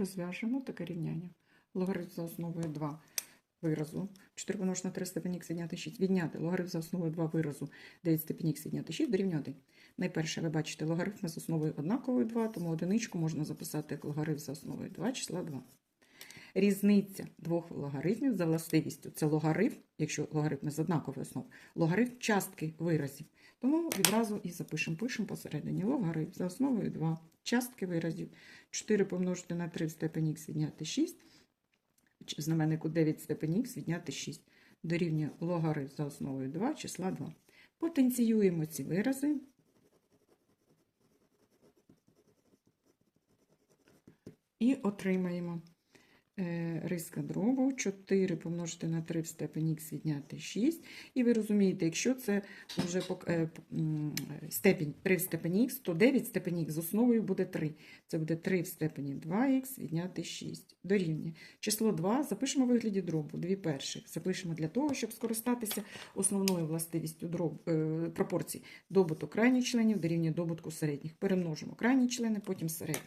Розв'яжемо таке рівняння. Логарифм за основою 2 виразу. 4 помножити на 3 степені х відняти 6. Відняти логарифм за основою 2 виразу. 9 степені х відняти 6 дорівняти. Найперше, ви бачите, логарифми за основою однакової 2, тому одиничку можна записати як логарифм за основою 2 числа 2. Різниця двох логарифмів за властивістю. Це логарифм, якщо логарифми з однакової основи, логарифм частки виразів. Тому відразу і запишемо, пишемо посередині логарифм за основою 2. Частки виразів. 4 помножити на 3 в степені х відняти 6. В знаменнику 9 в степені х відняти 6. Дорівнює логарифм за основою 2 числа 2. Потенціюємо ці вирази. І отримаємо риска дробу 4 помножити на 3 в степені х відняти 6. І ви розумієте, якщо це вже е, м, степінь 3 в степені х, то 9 в степені х з основою буде 3. Це буде 3 в степені 2х відняти 6. Дорівнює. Число 2 запишемо у вигляді дробу, 2 перших. Запишемо для того, щоб скористатися основною властивістю дроб, е, пропорцій. Добуток крайніх членів дорівнює добутку середніх. Перемножимо крайні члени, потім середні.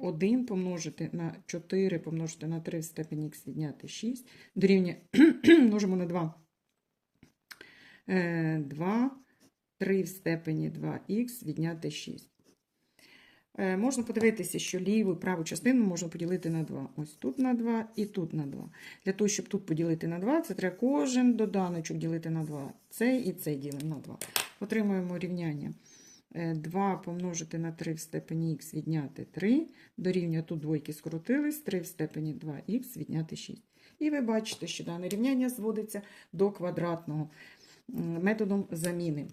1 помножити на 4 помножити на 3 в степені х відняти 6 дорівнює множимо на 2. 2, 3 в степені 2х відняти 6. Е, Можна подивитися, що ліву і праву частину можна поділити на 2. Ось тут на 2 і тут на 2. Для того, щоб тут поділити на 2, це треба кожен доданочок ділити на 2. Цей і цей ділимо на 2. Отримуємо рівняння. Е, 2 помножити на 3 в степені х відняти 3, дорівнює тут двойки скоротились, 3 в степені 2х відняти 6. І ви бачите, що дане рівняння зводиться до квадратного методом заміни.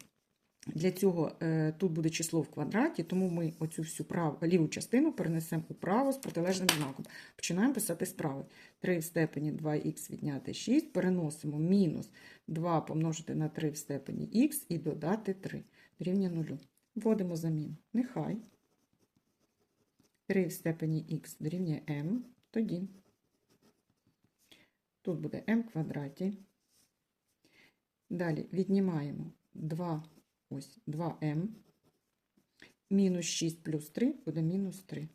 Для цього е, тут буде число в квадраті, тому ми оцю всю прав, ліву частину перенесемо управо з протилежним знаком. Починаємо писати справи. 3 в степені 2х відняти 6, переносимо мінус 2 помножити на 3 в степені х і додати 3 рівня 0. Вводимо заміну. Нехай 3 в степені х дорівнює m, тоді тут буде m квадраті. Далі віднімаємо 2, ось 2m, мінус 6 плюс 3 буде мінус 3.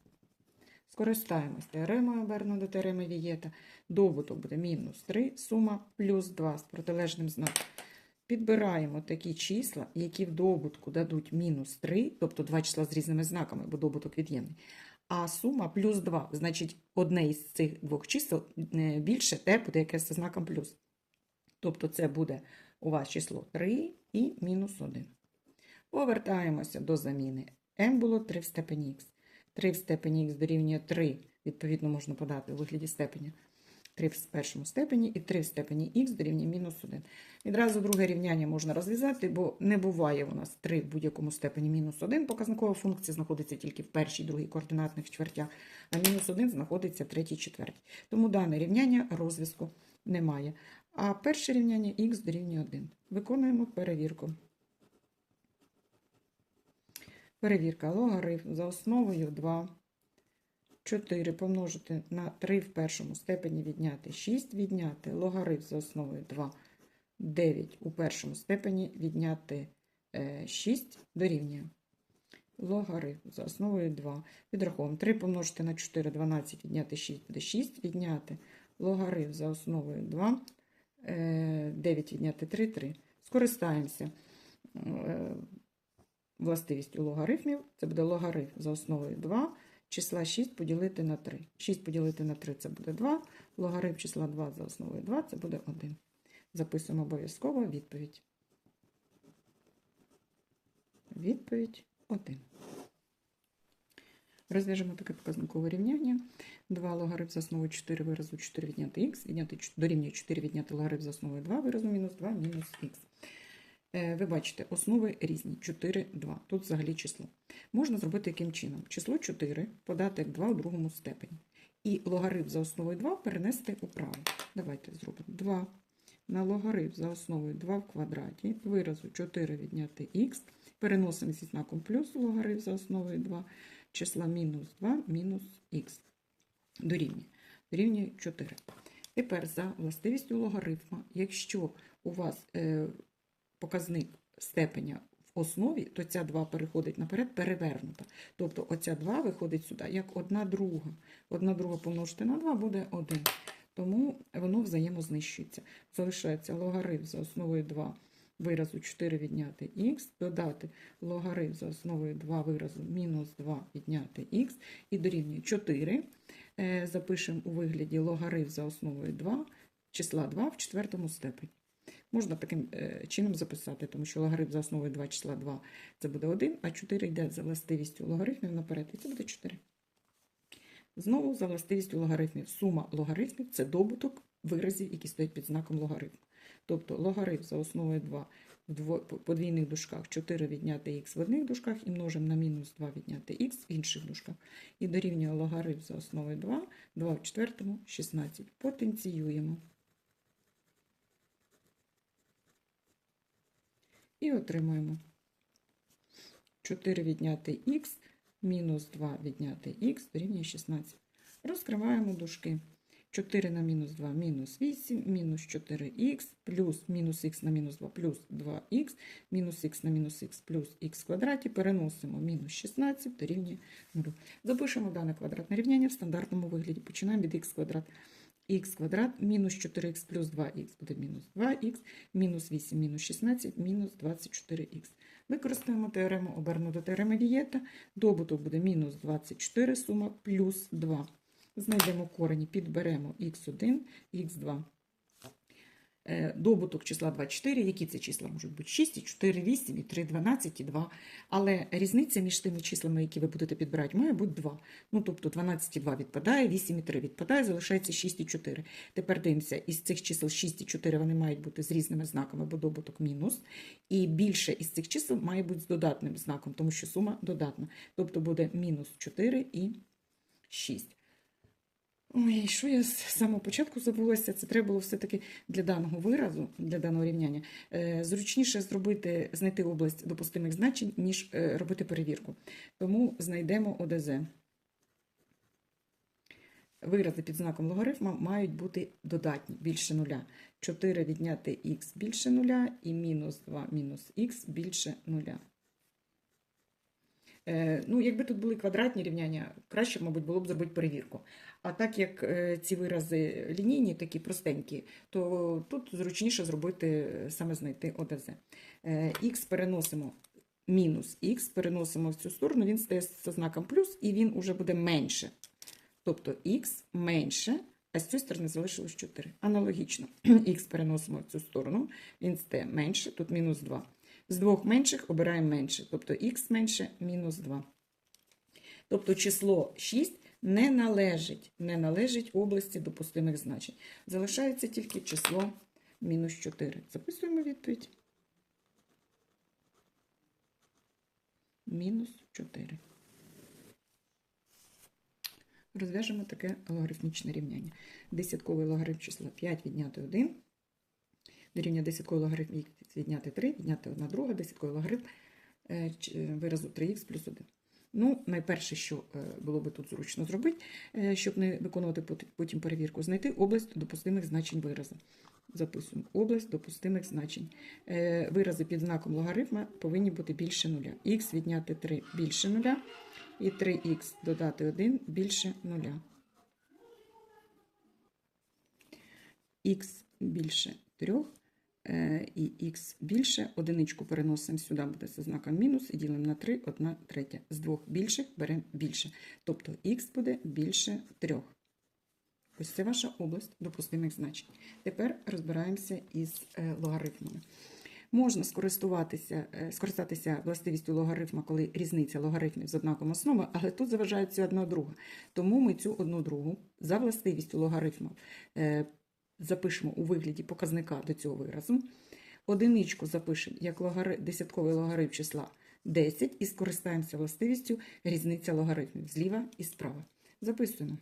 Скористаємось теоремою обернено до теореми Вієта. Добуток буде мінус 3, сума плюс 2 з протилежним знаком. Підбираємо такі числа, які в добутку дадуть мінус 3, тобто два числа з різними знаками, бо добуток від'ємний. А сума плюс 2, значить, одне із цих двох чисел е, більше, те буде якесь зі знаком плюс. Тобто це буде у вас число 3 і мінус 1. Повертаємося до заміни. m було 3 в степені х. 3 в степені х дорівнює 3, відповідно, можна подати у вигляді степеня. 3 в першому степені і 3 в степені х дорівнює мінус 1. Відразу друге рівняння можна розв'язати, бо не буває у нас 3 в будь-якому степені мінус 1. Показникова функція знаходиться тільки в першій другій координатних чвертях, а мінус 1 знаходиться в третій четвертій. Тому дане рівняння розв'язку немає. А перше рівняння х дорівнює 1. Виконуємо перевірку. Перевірка логарифм за основою 2. 4 помножити на 3 в першому степені відняти 6 відняти логарифм за основою 2. 9 у першому степені відняти е, 6 дорівнює. Логарифм за основою 2. Підраховуємо 3 помножити на 4, 12 відняти 6 буде 6 відняти. Логарифм за основою 2. е, 9 відняти 3, 3. Скористаємося е, властивістю логарифмів. Це буде логарифм за основою 2 числа 6 поділити на 3. 6 поділити на 3 це буде 2. Логарифм числа 2 за основою 2 це буде 1. Записуємо обов'язково відповідь. Відповідь 1. Розв'яжемо таке показникове рівняння. 2 логарифм за основою 4 виразу 4 відняти х, дорівнює 4 відняти логарифм за основою 2 виразу мінус 2 мінус х. Е, Ви бачите, основи різні. 4, 2. Тут взагалі число. Можна зробити яким чином? Число 4 подати як 2 у другому степені. І логарифм за основою 2 перенести управо. Давайте зробимо 2 на логарифм за основою 2 в квадраті, виразу 4 відняти х, переносимо зі знаком плюс логарифм за основою 2, числа мінус 2 мінус х. Дорівнює. Дорівнює 4. Тепер за властивістю логарифма, якщо у вас е, показник степеня в основі, то ця 2 переходить наперед, перевернута. Тобто оця 2 виходить сюди, як одна друга. Одна друга помножити на 2 буде 1. Тому воно взаємознищується. Залишається логарифм за основою 2 виразу 4 відняти х, додати логарифм за основою 2 виразу мінус 2 відняти х і дорівнює 4. Е, Запишемо у вигляді логарифм за основою 2, числа 2 в четвертому степені. Можна таким е, чином записати, тому що логарифм за основою 2 числа 2 це буде 1, а 4 йде за властивістю логарифмів наперед, і це буде 4. Знову за властивістю логарифмів. Сума логарифмів це добуток виразів, які стоять під знаком логарифму. Тобто логарифм за основою 2 в подвійних дужках 4 відняти х в одних дужках і множимо на мінус 2 відняти х в інших дужках. І дорівнює логарифм за основою 2, 2 в четвертому, 16. Потенціюємо. І отримуємо 4 відняти х, мінус 2 відняти х дорівнює 16. Розкриваємо дужки. 4 на мінус 2 мінус 8, мінус 4х, плюс мінус х на мінус 2 плюс 2х, мінус х на мінус х плюс х квадраті. Переносимо мінус 16 дорівнює 0. Запишемо дане квадратне рівняння в стандартному вигляді. Починаємо від х квадрат. Х квадрат мінус 4х плюс 2х буде мінус 2х, мінус 8 мінус 16 мінус 24х. Використаємо теорему обернута теореми Вієта. Добуток буде мінус 24 сума плюс 2. Знайдемо корені, підберемо х1, х2. Е, Добуток числа 24, які це числа можуть бути 6, і 4, 8, і 3, 12, і 2. Але різниця між тими числами, які ви будете підбирати, має бути 2. Ну, тобто 12 і 2 відпадає, 8 і 3 відпадає, залишається 6 і 4. Тепер дивимося, із цих чисел 6 і 4 вони мають бути з різними знаками, бо добуток мінус. І більше із цих чисел має бути з додатним знаком, тому що сума додатна. Тобто буде мінус 4 і 6. Ой, що я з самого початку забулася, це треба було все-таки для даного виразу, для даного рівняння, е, зручніше зробити, знайти область допустимих значень, ніж е, робити перевірку. Тому знайдемо ОДЗ. Вирази під знаком логарифма мають бути додатні, більше нуля. 4 відняти х більше нуля і мінус 2 мінус х більше нуля. Е, Ну, якби тут були квадратні рівняння, краще, мабуть, було б зробити перевірку. А так як е, ці вирази лінійні, такі простенькі, то тут зручніше зробити е, саме знайти ОДЗ. Х переносимо мінус х, переносимо в цю сторону, він стає з знаком плюс, і він уже буде менше. Тобто х менше, а з цієї сторони залишилось 4. Аналогічно, х переносимо в цю сторону, він стає менше, тут мінус 2. З двох менших обираємо менше, тобто х менше мінус 2. Тобто число 6 не належить, не належить області допустимих значень. Залишається тільки число мінус 4. Записуємо відповідь. Мінус 4. Розв'яжемо таке логарифмічне рівняння. Десятковий логарифм числа 5 відняти 1. Дорівнює десятковий логарифм х відняти 3, відняти 1 друга, десятковий логарифм е, е, виразу 3х плюс 1. Ну, найперше, що е, було би тут зручно зробити, щоб не виконувати потім перевірку, знайти область допустимих значень виразу. Записуємо область допустимих значень. Вирази під знаком логарифма повинні бути більше нуля. Х відняти 3 більше нуля, і 3х додати 1 більше нуля. Х більше 3 е, і х більше. Одиничку переносимо сюди, буде зі знаком мінус, і ділимо на 3, 1 третя. З двох більших беремо більше. Тобто х буде більше 3. Ось це ваша область допустимих значень. Тепер розбираємося із е, логарифмами. Можна скористуватися, е, скористатися властивістю логарифма, коли різниця логарифмів з однаковою основою, але тут заважається одна друга. Тому ми цю одну другу за властивістю логарифму е, запишемо у вигляді показника до цього виразу. Одиничку запишемо як логари... десятковий логарифм числа 10 і скористаємося властивістю різниця логарифмів зліва і справа. Записуємо.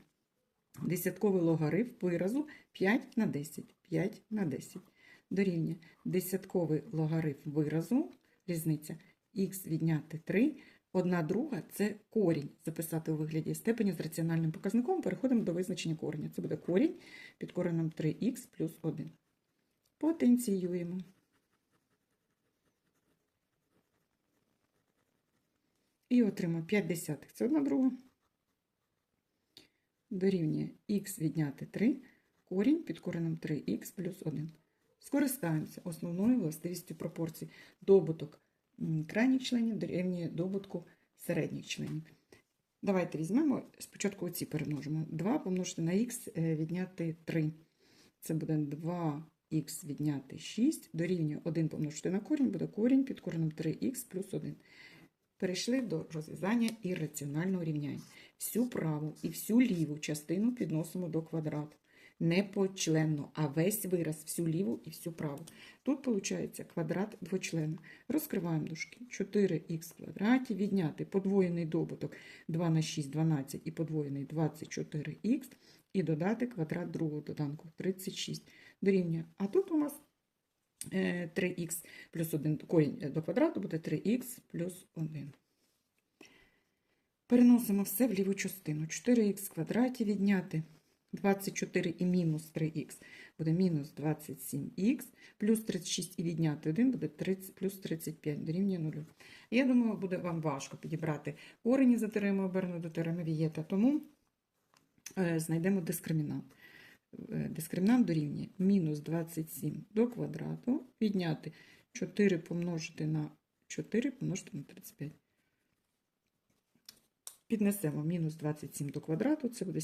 Десятковий логарифм виразу 5 на 10. 5 на 10. Дорівнює десятковий логарифм виразу, різниця х відняти 3, одна друга це корінь. Записати у вигляді степені з раціональним показником. Переходимо до визначення кореня. Це буде корінь під коренем 3х плюс 1. Потенціюємо. І отримаємо 5 десятих. Це одна друга. Дорівнює х відняти 3, корінь під коренем 3х плюс 1. Скористаємося основною властивістю пропорцій. Добуток крайніх членів дорівнює добутку середніх членів. Давайте візьмемо, спочатку оці перемножимо. 2 помножити на х відняти 3. Це буде 2х відняти 6, дорівнює 1 помножити на корінь, буде корінь під коренем 3х плюс 1. Перейшли до розв'язання ірраціонального рівняння. Всю праву і всю ліву частину підносимо до квадрату. Не почленно, а весь вираз, всю ліву і всю праву. Тут виходить квадрат двочлена. Розкриваємо дужки. 4х в квадраті, відняти подвоєний добуток 2 на 6, 12 і подвоєний 24х, і додати квадрат другого доданку 36 дорівнює. А тут у нас е, 3х плюс 1 корінь до квадрату буде 3х плюс 1. Переносимо все в ліву частину. 4х в квадраті відняти 24 і мінус 3х буде мінус 27х, плюс 36 і відняти 1 буде 30, плюс 35 дорівнює 0. Я думаю, буде вам важко підібрати корені за теоремою Берна до теореми Вієта, тому е, знайдемо дискримінант. Е, Дискримінант дорівнює мінус 27 до квадрату, відняти 4 помножити на 4 помножити на 35. Піднесемо мінус 27 до квадрату, це буде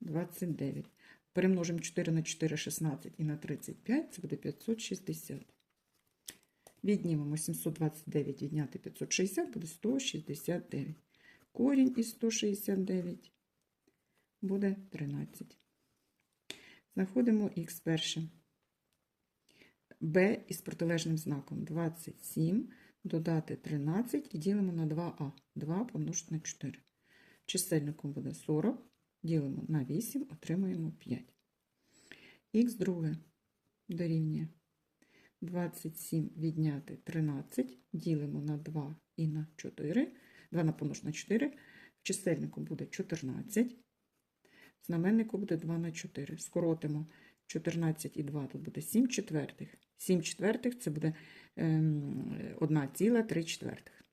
729. Перемножимо 4 на 4 – 16 і на 35, це буде 560. Віднімемо 729, відняти 560, буде 169. Корінь із 169 буде 13. Знаходимо х перше. b із протилежним знаком 27, додати 13 і ділимо на 2а. 2 помножити на 4. Чисельником буде 40, ділимо на 8, отримуємо 5. х друге дорівнює 27 відняти 13, ділимо на 2 і на 4. 2 на помнож на 4. В чисельнику буде 14. В знаменнику буде 2 на 4. Скоротимо 14 і 2, тут буде 7 четвертих. 7 четвертих це буде ем, 1,3 четвертих.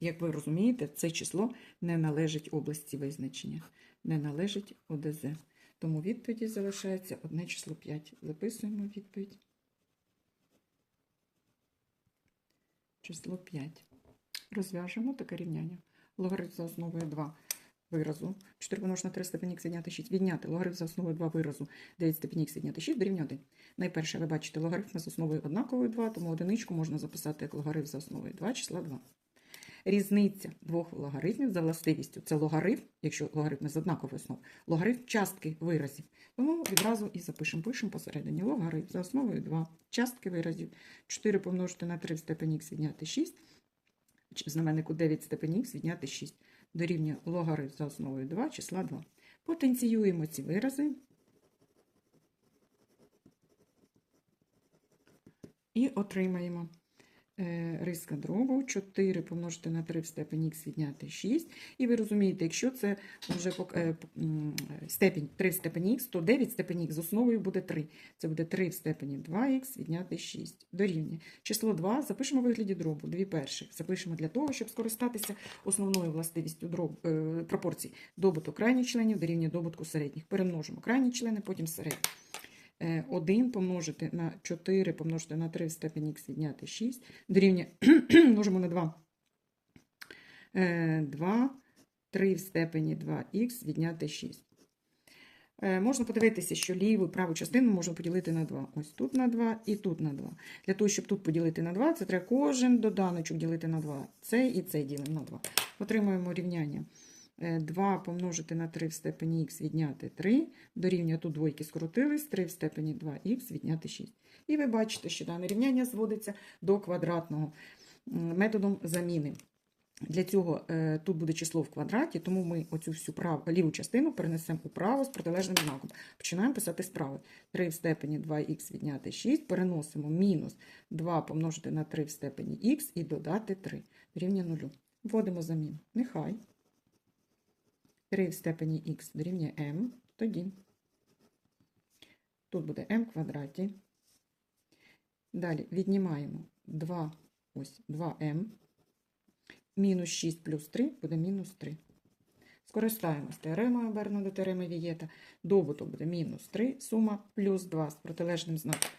Як ви розумієте, це число не належить області визначення, не належить ОДЗ. Тому відповіді залишається одне число 5. Записуємо відповідь. Число 5. Розв'яжемо таке рівняння. Логарифм за основою 2 виразу. 4 помножити на 3 степені х відняти 6. Відняти логарифм за основою 2 виразу. 9 степені х відняти 6 дорівнює 1. Найперше, ви бачите, логарифм за основою однакової 2, тому одиничку можна записати як логарифм за основою 2 числа 2. Різниця двох логарифмів за властивістю. Це логарифм, якщо логарифми з однакової основи, логарифм частки виразів. Тому відразу і запишемо, пишемо посередині логарифм за основою 2. Частки виразів. 4 помножити на 3 в степені х відняти 6. В знаменнику 9 в степені х відняти 6. Дорівнює логарифм за основою 2 числа 2. Потенціюємо ці вирази. І отримаємо риска дробу 4 помножити на 3 в степені х відняти 6. І ви розумієте, якщо це вже е, степінь 3 в степені х, то 9 в степені х з основою буде 3. Це буде 3 в степені 2х відняти 6. Дорівнює. Число 2 запишемо в вигляді дробу, дві перших. Запишемо для того, щоб скористатися основною властивістю дроб, е, пропорцій. Добуток крайніх членів дорівнює добутку середніх. Перемножимо крайні члени, потім середні. 1 помножити на 4 помножити на 3 в степені х відняти 6 дорівнює множимо на 2. 2, 3 в степені 2х відняти 6. Е, Можна подивитися, що ліву і праву частину можна поділити на 2. Ось тут на 2 і тут на 2. Для того, щоб тут поділити на 2, це треба кожен доданочок ділити на 2. Цей і цей ділимо на 2. Отримуємо рівняння. Е, 2 помножити на 3 в степені х відняти 3, дорівнює тут двойки скоротились, 3 в степені 2х відняти 6. І ви бачите, що дане рівняння зводиться до квадратного методом заміни. Для цього е, тут буде число в квадраті, тому ми оцю всю прав... ліву частину перенесемо у право з протилежним знаком. Починаємо писати справи. 3 в степені 2х відняти 6, переносимо мінус 2 помножити на 3 в степені х і додати 3 рівня 0. Вводимо заміну. Нехай 3 в степені х дорівнює m, тоді тут буде m квадраті. Далі віднімаємо 2, ось 2m. Мінус 6 плюс 3 буде мінус 3. Скористаємось теоремою Берна до теореми Вієта. Добуток буде мінус 3, сума плюс 2 з протилежним знаком.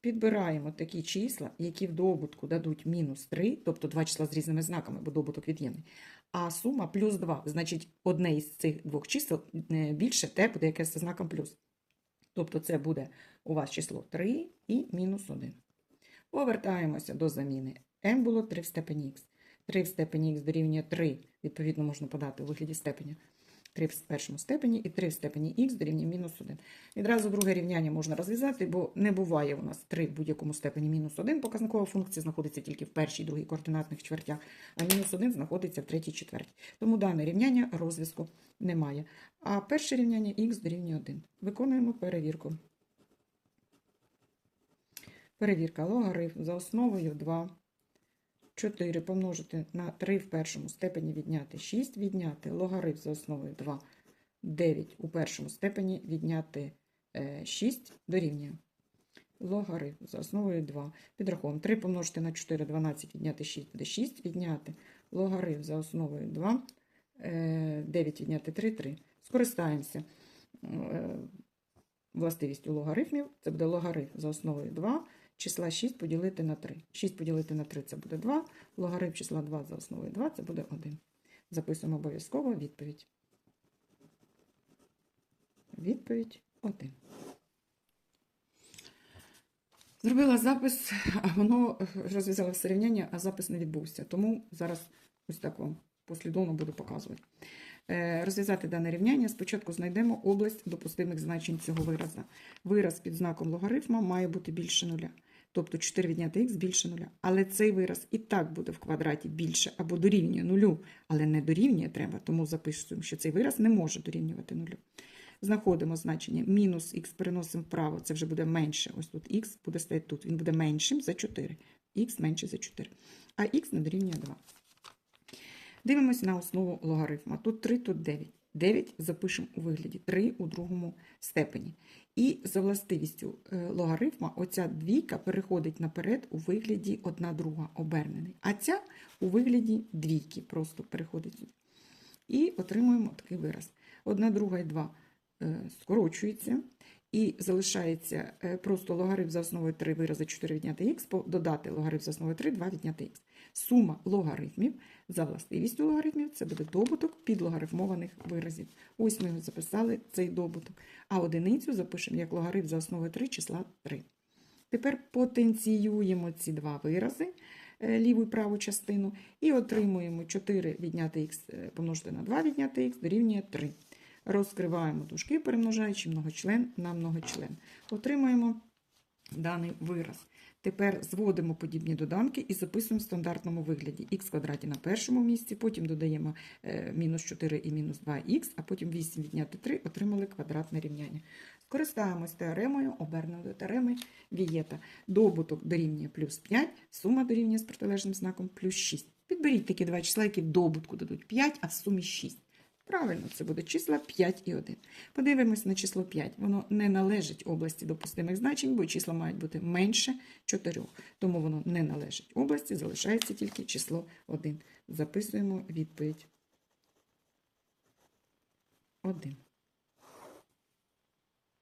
Підбираємо такі числа, які в добутку дадуть мінус 3, тобто два числа з різними знаками, бо добуток від'ємний. А сума плюс 2, значить одне із цих двох чисел е, більше те буде якесь зі знаком плюс. Тобто це буде у вас число 3 і мінус 1. Повертаємося до заміни. m було 3 в степені х. 3 в степені х дорівнює 3, відповідно, можна подати у вигляді степеня. 3 в першому степені і 3 в степені х дорівнює мінус 1. Відразу друге рівняння можна розв'язати, бо не буває у нас 3 в будь-якому степені мінус 1. Показникова функція знаходиться тільки в першій і другій координатних чвертях, а мінус 1 знаходиться в третій чверті. Тому дане рівняння розв'язку немає. А перше рівняння х дорівнює 1. Виконуємо перевірку. Перевірка логарифм за основою 2. 4 помножити на 3 в першому степені відняти 6, відняти логарифм за основою 2, 9 у першому степені відняти е, 6 дорівнює. Логарифм за основою 2. Підраховуємо 3 помножити на 4, 12, відняти 6 буде 6, відняти логарифм за основою 2, е, 9 відняти 3, 3. Скористаємося е, властивістю логарифмів. Це буде логарифм за основою 2, числа 6 поділити на 3. 6 поділити на 3 це буде 2, логарифм числа 2 за основою 2 це буде 1. Записуємо обов'язково відповідь. Відповідь 1. Зробила запис, а воно розв'язало все рівняння, а запис не відбувся. Тому зараз ось так вам послідовно буду показувати. Е, Розв'язати дане рівняння спочатку знайдемо область допустимих значень цього виразу. Вираз під знаком логарифма має бути більше нуля. Тобто 4 відняти х більше нуля. Але цей вираз і так буде в квадраті більше або дорівнює нулю, але не дорівнює треба, тому записуємо, що цей вираз не може дорівнювати нулю. Знаходимо значення мінус х переносимо вправо, це вже буде менше. Ось тут х буде стояти тут. Він буде меншим за 4. х менше за 4. А х не дорівнює 2. Дивимось на основу логарифма. Тут 3, тут 9. 9 запишемо у вигляді 3 у другому степені. І за властивістю е, логарифма оця двійка переходить наперед у вигляді одна друга обернений. А ця у вигляді двійки просто переходить. І отримуємо такий вираз. Одна друга і 2 скорочується. І залишається е, просто логарифм за основою 3 вирази 4 відняти х, додати логарифм за основою 3, 2 відняти х. Сума логарифмів за властивістю логарифмів це буде добуток підлогарифмованих виразів. Ось ми записали цей добуток. А одиницю запишемо як логарифм за основою 3 числа 3. Тепер потенціюємо ці два вирази, е, ліву і праву частину, і отримуємо 4 відняти х помножити на 2 відняти х дорівнює 3. Розкриваємо дужки, перемножаючи многочлен на многочлен. Отримаємо даний вираз. Тепер зводимо подібні доданки і записуємо в стандартному вигляді х квадраті на першому місці, потім додаємо е, мінус 4 і мінус 2х, а потім 8 відняти 3, отримали квадратне рівняння. Скористаємось теоремою, оберненою до теореми Вієта. Добуток дорівнює плюс 5, сума дорівнює з протилежним знаком плюс 6. Підберіть такі два числа, які добутку дадуть 5, а в сумі 6. Правильно, це буде числа 5 і 1. Подивимось на число 5. Воно не належить області допустимих значень, бо числа мають бути менше 4. Тому воно не належить області, залишається тільки число 1. Записуємо відповідь. 1.